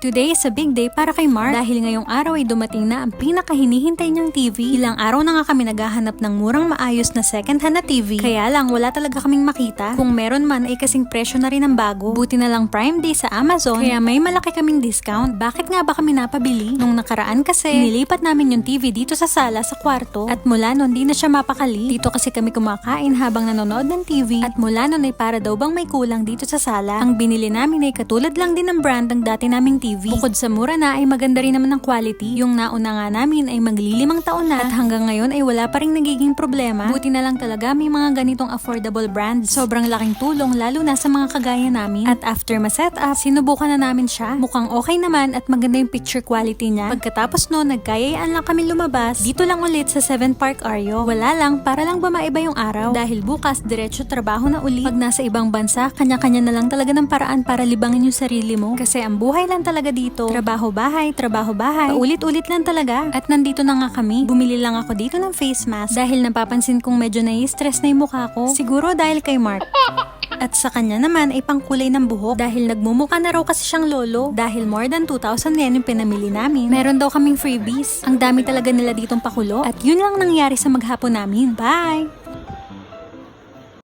Today is a big day para kay Mark dahil ngayong araw ay dumating na ang pinakahinihintay niyang TV. Ilang araw na nga kami naghahanap ng murang maayos na second hand na TV. Kaya lang wala talaga kaming makita. Kung meron man ay kasing presyo na rin ang bago. Buti na lang Prime Day sa Amazon kaya may malaki kaming discount. Bakit nga ba kami napabili? Nung nakaraan kasi nilipat namin yung TV dito sa sala sa kwarto at mula nun di na siya mapakali. Dito kasi kami kumakain habang nanonood ng TV at mula nun ay para daw bang may kulang dito sa sala. Ang binili namin ay katulad lang din ng brand ng dati naming TV. Bukod sa mura na ay maganda rin naman ng quality. Yung nauna nga namin ay maglilimang taon na at hanggang ngayon ay wala pa rin nagiging problema. Buti na lang talaga may mga ganitong affordable brands. Sobrang laking tulong lalo na sa mga kagaya namin. At after ma-set up, sinubukan na namin siya. Mukhang okay naman at maganda yung picture quality niya. Pagkatapos no, nagkayayaan lang kami lumabas. Dito lang ulit sa 7 Park Aryo. Wala lang, para lang ba maiba yung araw. Dahil bukas, diretso trabaho na uli. Pag nasa ibang bansa, kanya-kanya na lang talaga ng paraan para libangin yung sarili mo. Kasi ang buhay lang talaga dito. Trabaho bahay, trabaho bahay. Paulit-ulit lang talaga. At nandito na nga kami. Bumili lang ako dito ng face mask. Dahil napapansin kong medyo nai-stress na yung mukha ko. Siguro dahil kay Mark. At sa kanya naman ay pangkulay ng buhok dahil nagmumukha na raw kasi siyang lolo dahil more than 2,000 yen yung pinamili namin. Meron daw kaming freebies. Ang dami talaga nila ditong pakulo at yun lang nangyari sa maghapon namin. Bye!